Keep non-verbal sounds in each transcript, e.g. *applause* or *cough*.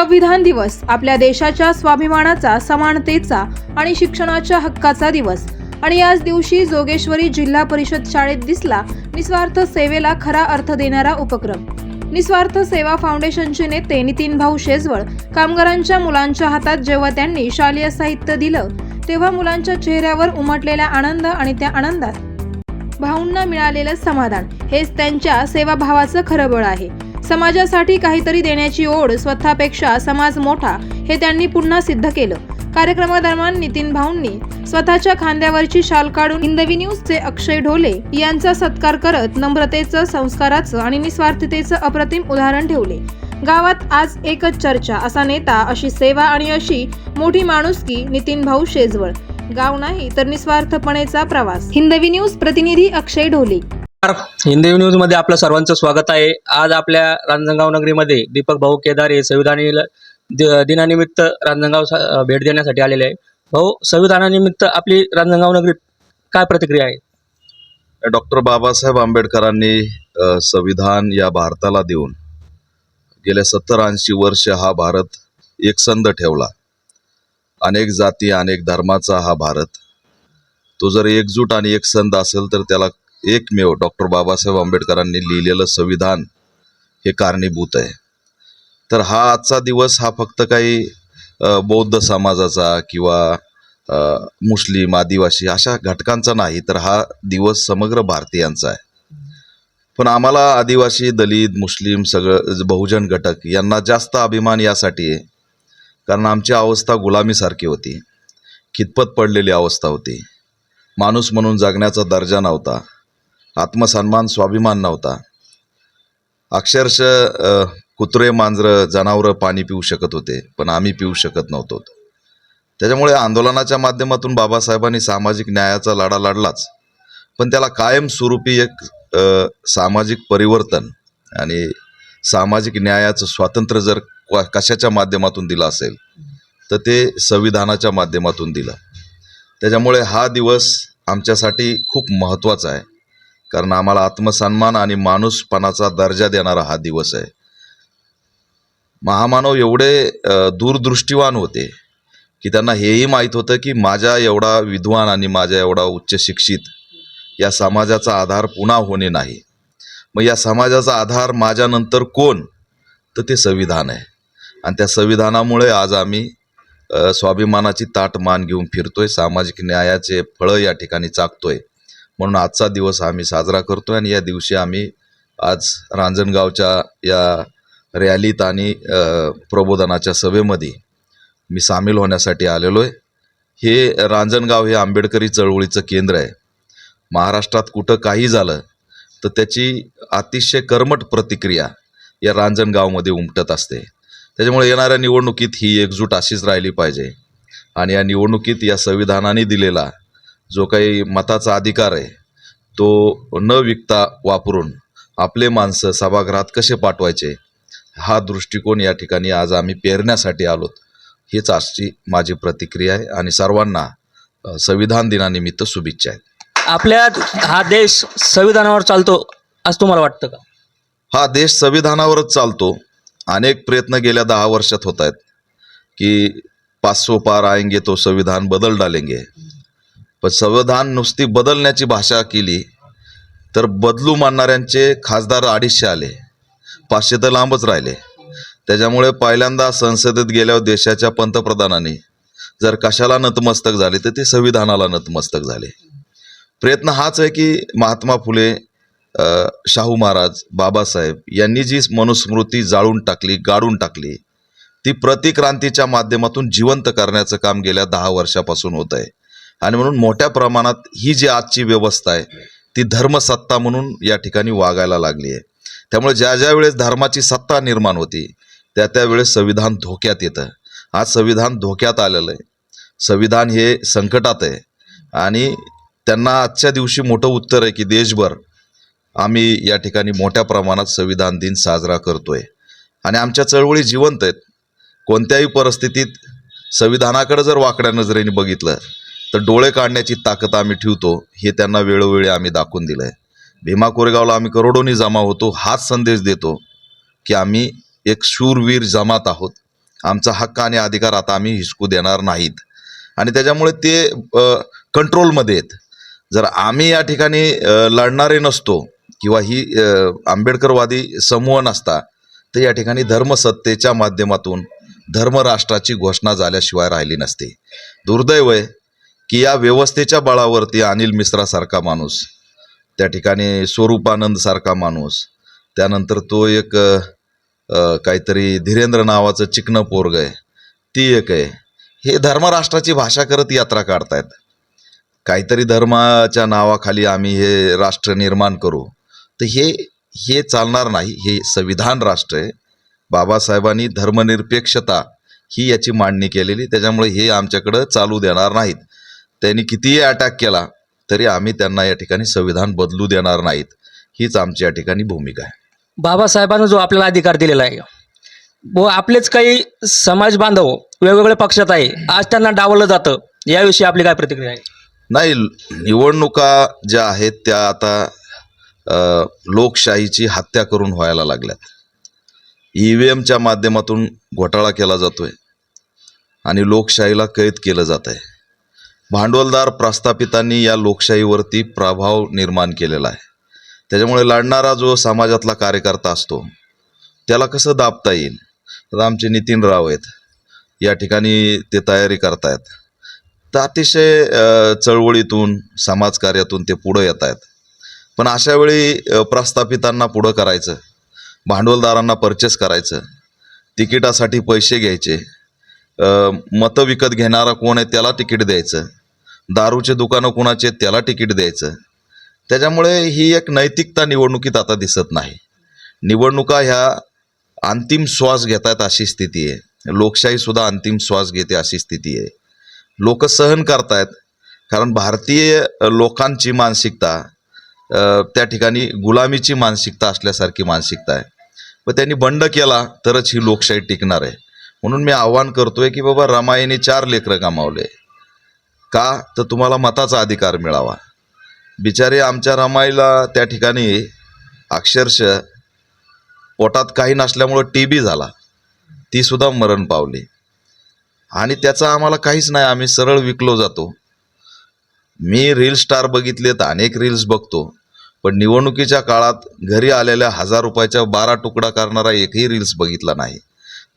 संविधान दिवस आपल्या देशाच्या स्वाभिमानाचा समानतेचा आणि शिक्षणाच्या हक्काचा दिवस. आणि याच दिवशी जोगेश्वरी जिल्हा परिषद शाळेत दिसला निस्वार्थ सेवेला खरा अर्थ देणारा उपक्रम. निस्वार्थ सेवा फाउंडेशनचे नेते नितीन भाऊ शेजवळ कामगारांच्या मुलांच्या हातात जेव्हा त्यांनी शालेय साहित्य दिलं तेव्हा मुलांच्या चेहऱ्यावर उमटलेला आनंद आणि त्या आनंदात भाऊंना मिळालेलं समाधान. हेच त्यांच्या सेवाभावाचं खरं बळ आहे. समाजासाठी काहीतरी देण्याची ओढ स्वतःपेक्षा समाज मोठा हे त्यांनी पुन्हा सिद्ध केलं. कार्यक्रमादरम्यान नितीन भाऊंनी स्वतःच्या खांद्यावरची शाल काढून हिंदवी न्यूजचे अक्षय ढोले यांचा सत्कार करत नम्रतेचं संस्काराचं आणि निस्वार्थतेचं अप्रतिम उदाहरण ठेवले. गावात आज एकच चर्चा असा नेता अशी सेवा आणि अशी मोठी माणुसकी नितीन भाऊ शेजवळ. गाव नाही तर निस्वार्थपणेचा प्रवास. हिंदवी न्यूज प्रतिनिधी अक्षय ढोले. हिंदी न्यूजमध्ये आपलं सर्वांचं स्वागत आहे. आज आपल्या रांजणगाव नगरीमध्ये दीपक भाऊ केदार हे संविधानी दिनानिमित्त रांजणगाव भेट देण्यासाठी आलेले आहे. भाऊ संविधानानिमित्त आपली रांजणगाव नगरीत काय प्रतिक्रिया आहे? डॉक्टर बाबासाहेब आंबेडकरांनी संविधान या भारताला देऊन गेल्या सत्तर ऐंशी वर्ष हा भारत एकसंध ठेवला. अनेक जाती अनेक धर्माचा हा भारत. तो जर एकजूट आणि एकसंध असेल तर त्याला एकमेव डॉक्टर बाबासाहेब आंबेडकरांनी लिहिलेलं संविधान हे कारणीभूत आहे. तर हा आजचा दिवस हा फक्त काही बौद्ध समाजाचा किंवा मुस्लिम आदिवासी अशा घटकांचा नाही तर हा दिवस समग्र भारतीयांचा आहे. पण आम्हाला आदिवासी दलित मुस्लिम सगळं बहुजन घटक यांना जास्त अभिमान यासाठी आहे. कारण आमची अवस्था गुलामीसारखी होती. खितपत पडलेली अवस्था होती. माणूस म्हणून जगण्याचा दर्जा नव्हता. आत्मसन्मान स्वाभिमान नव्हता. अक्षरशः कुत्रे मांजरं जनावरं पाणी पिऊ शकत होते पण आम्ही पिऊ शकत नव्हतो. त्याच्यामुळे आंदोलनाच्या माध्यमातून बाबासाहेबांनी सामाजिक न्यायाचा लढा लढलाच पण त्याला कायमस्वरूपी एक सामाजिक परिवर्तन आणि सामाजिक न्यायाचं स्वातंत्र्य जर क- कशाच्या माध्यमातून दिलं असेल तर ते संविधानाच्या माध्यमातून दिलं. त्याच्यामुळे हा दिवस आमच्यासाठी खूप महत्त्वाचा आहे. कारण आम्हाला आत्मसन्मान आणि माणूसपणाचा दर्जा देणारा हा दिवस आहे. महामानव एवढे दूरदृष्टीवान होते की त्यांना हेही माहीत होतं की माझ्या एवढा विद्वान आणि माझ्या एवढा उच्च शिक्षित या समाजाचा आधार पुन्हा होणे नाही. मग या समाजाचा आधार माझ्यानंतर कोण? तर ते संविधान आहे. आणि त्या संविधानामुळे आज आम्ही स्वाभिमानाची ताट मान घेऊन फिरतोय सामाजिक न्यायाचे फळं या ठिकाणी चाकतोय. म्हणून आजचा दिवस आम्ही साजरा करतोय आणि या दिवशी आम्ही आज रांजणगावच्या या रॅलीत आणि प्रबोधनाच्या सभेमध्ये मी सामील होण्यासाठी आलेलो आहे हे रांजणगाव हे आंबेडकरी चळवळीचं केंद्र आहे. महाराष्ट्रात कुठं काही झालं तर त्याची अतिशय कर्मट प्रतिक्रिया या रांजणगावमध्ये उमटत असते. त्याच्यामुळे येणाऱ्या निवडणुकीत ही एकजूट अशीच राहिली पाहिजे. आणि या निवडणुकीत या संविधानाने दिलेला जो काही मताचा अधिकार आहे तो न विकता वापरून आपले माणसं सभागृहात कसे पाठवायचे हा दृष्टिकोन या ठिकाणी आज आम्ही पेरण्यासाठी आलोत. हीच आजची माझी प्रतिक्रिया आहे आणि सर्वांना संविधान दिनानिमित्त शुभेच्छा आहेत. आपल्या हा देश संविधानावर चालतो असं तुम्हाला वाटतं का? हा देश संविधानावरच चालतो. अनेक प्रयत्न गेल्या दहा वर्षात होत आहेत की पाच सो पार आएंगे तो संविधान बदल डालेंगे. पण संविधान नुसती बदलण्याची भाषा केली तर बदलू मानणाऱ्यांचे खासदार अडीचशे आले पाचशे तर लांबच राहिले. त्याच्यामुळे पहिल्यांदा संसदेत गेल्यावर देशाच्या पंतप्रधानांनी जर कशाला नतमस्तक झाले तर ते संविधानाला नतमस्तक झाले. प्रयत्न हाच आहे की महात्मा फुले शाहू महाराज बाबासाहेब यांनी जी मनुस्मृती जाळून टाकली गाडून टाकली ती प्रतिक्रांतीच्या माध्यमातून जिवंत करण्याचं काम गेल्या दहा वर्षापासून होत आहे. आणि म्हणून मोठ्या प्रमाणात ही जी आजची व्यवस्था आहे ती धर्मसत्ता म्हणून या ठिकाणी वागायला लागली आहे. त्यामुळे ज्या ज्या वेळेस धर्माची सत्ता निर्माण होती त्या त्यावेळेस संविधान धोक्यात येतं. आज संविधान धोक्यात आलेलं आहे. संविधान हे संकटात आहे. आणि त्यांना आजच्या दिवशी मोठं उत्तर आहे की देशभर आम्ही या ठिकाणी मोठ्या प्रमाणात संविधान दिन साजरा करतोय. आणि आमच्या चळवळी जिवंत आहेत. कोणत्याही परिस्थितीत संविधानाकडे जर वाकड्या नजरेने बघितलं तर डोळे काढण्याची ताकद आम्ही ठेवतो हे त्यांना वेळोवेळी आम्ही दाखवून दिलं आहे भीमा कोरेगावला आम्ही करोडोनी जमा होतो हाच संदेश देतो की आम्ही एक शूरवीर जमात आहोत. आमचा हक्क आणि अधिकार आता आम्ही हिसकू देणार नाहीत. आणि त्याच्यामुळे ते कंट्रोलमध्ये आहेत. जर आम्ही या ठिकाणी लढणारे नसतो किंवा ही आंबेडकरवादी समूह नसता तर या ठिकाणी धर्मसत्तेच्या माध्यमातून धर्मराष्ट्राची घोषणा झाल्याशिवाय राहिली नसते. दुर्दैव आहे की या व्यवस्थेच्या बळावरती अनिल मिश्रासारखा माणूस त्या ठिकाणी स्वरूपानंदसारखा माणूस त्यानंतर तो एक काहीतरी धीरेंद्र नावाचं चिकनं पोरग आहे ती एक आहे. हे धर्मराष्ट्राची भाषा करत यात्रा काढतायत. काहीतरी धर्माच्या नावाखाली आम्ही हे राष्ट्र निर्माण करू. तर हे हे चालणार नाही हे संविधान राष्ट्र आहे. बाबासाहेबांनी धर्मनिरपेक्षता ही याची मांडणी केलेली त्याच्यामुळे हे आमच्याकडं चालू देणार नाहीत. त्यांनी कितीही अटॅक केला तरी आम्ही त्यांना या ठिकाणी संविधान बदलू देणार नाहीत. हीच आमची या ठिकाणी भूमिका आहे. बाबासाहेबांना जो आपल्याला अधिकार दिलेला आहे व आपलेच काही समाज बांधव वेगवेगळ्या पक्षात आहे आज त्यांना डावललं जातं याविषयी आपली काय प्रतिक्रिया आहे? नाही निवडणुका ज्या आहेत त्या आता लोकशाहीची हत्या करून व्हायला लागल्यात. ई व्ही एमच्या माध्यमातून घोटाळा केला जातोय आणि लोकशाहीला कैद केलं जात आहे भांडवलदार प्रस्थापितांनी या लोकशाहीवरती प्रभाव निर्माण केलेला आहे. त्याच्यामुळे लढणारा जो समाजातला कार्यकर्ता असतो त्याला कसं दाबता येईल? तर आमचे नितीन राव आहेत. या ठिकाणी ते तयारी करतायत. तर अतिशय चळवळीतून समाजकार्यातून ते पुढं येत आहेत पण अशा वेळी प्रस्थापितांना पुढं करायचं भांडवलदारांना परचेस करायचं तिकिटासाठी पैसे घ्यायचे मतं विकत घेणारा कोण आहे त्याला तिकीट द्यायचं दारूचे दुकानं कुणाचे त्याला तिकीट द्यायचं. त्याच्यामुळे ही एक नैतिकता निवडणुकीत आता दिसत नाही. निवडणुका ह्या अंतिम श्वास घेत आहेत अशी स्थिती आहे. लोकशाहीसुद्धा अंतिम श्वास घेते अशी स्थिती आहे. लोक सहन करतायत कारण भारतीय लोकांची मानसिकता त्या ठिकाणी गुलामीची मानसिकता असल्यासारखी मानसिकता आहे. व त्यांनी बंड केला तरच ही लोकशाही टिकणार आहे. म्हणून मी आव्हान करतोय की बाबा रामायणी चार लेकरं गमावले. का? तर तुम्हाला मताचा अधिकार मिळावा. बिचारे आमच्या रमाईला त्या ठिकाणी अक्षरशः पोटात काही नसल्यामुळं टी बी झाला. तीसुद्धा मरण पावली. आणि त्याचा आम्हाला काहीच नाही. आम्ही सरळ विकलो जातो. मी रील स्टार बघितलेत अनेक रील्स बघतो. पण निवडणुकीच्या काळात घरी आलेल्या हजार रुपयाच्या बारा तुकडा करणारा एकही रील्स बघितला नाही.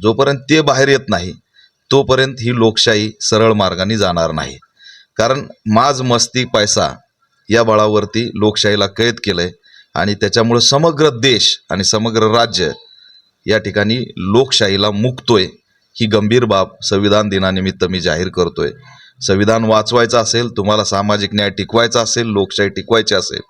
जोपर्यंत ते बाहेर येत नाही तोपर्यंत ही लोकशाही सरळ मार्गाने जाणार नाही. कारण माज मस्ती पैसा या बळावरती लोकशाहीला कैद केलं आहे आणि त्याच्यामुळं समग्र देश आणि समग्र राज्य या ठिकाणी लोकशाहीला मुकतोय. ही गंभीर बाब संविधान दिनानिमित्त मी जाहीर करतोय. संविधान वाचवायचं असेल तुम्हाला सामाजिक न्याय टिकवायचा असेल लोकशाही टिकवायची असेल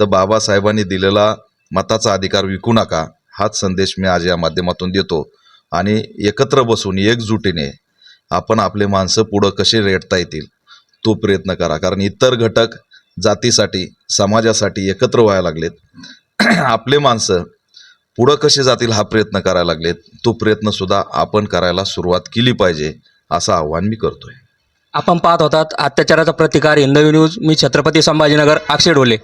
तर बाबासाहेबांनी दिलेला मताचा अधिकार विकू नका. हाच संदेश मी आज या माध्यमातून देतो. आणि एकत्र बसून एकजुटीने आपण आपले माणसं पुढं कसे रेटता येतील? तो प्रयत्न करा. कारण इतर घटक जातीसाठी समाजासाठी एकत्र व्हायला लागलेत. *clears throat* आपले माणसं पुढं कसे जातील हा प्रयत्न करायला लागलेत. तो प्रयत्नसुद्धा आपण करायला सुरुवात केली पाहिजे असं आव्हान मी करतोय. आपण पाहत होतात अत्याचाराचा प्रतिकार हिंदवी न्यूज मी छत्रपती संभाजीनगर अक्षय डोले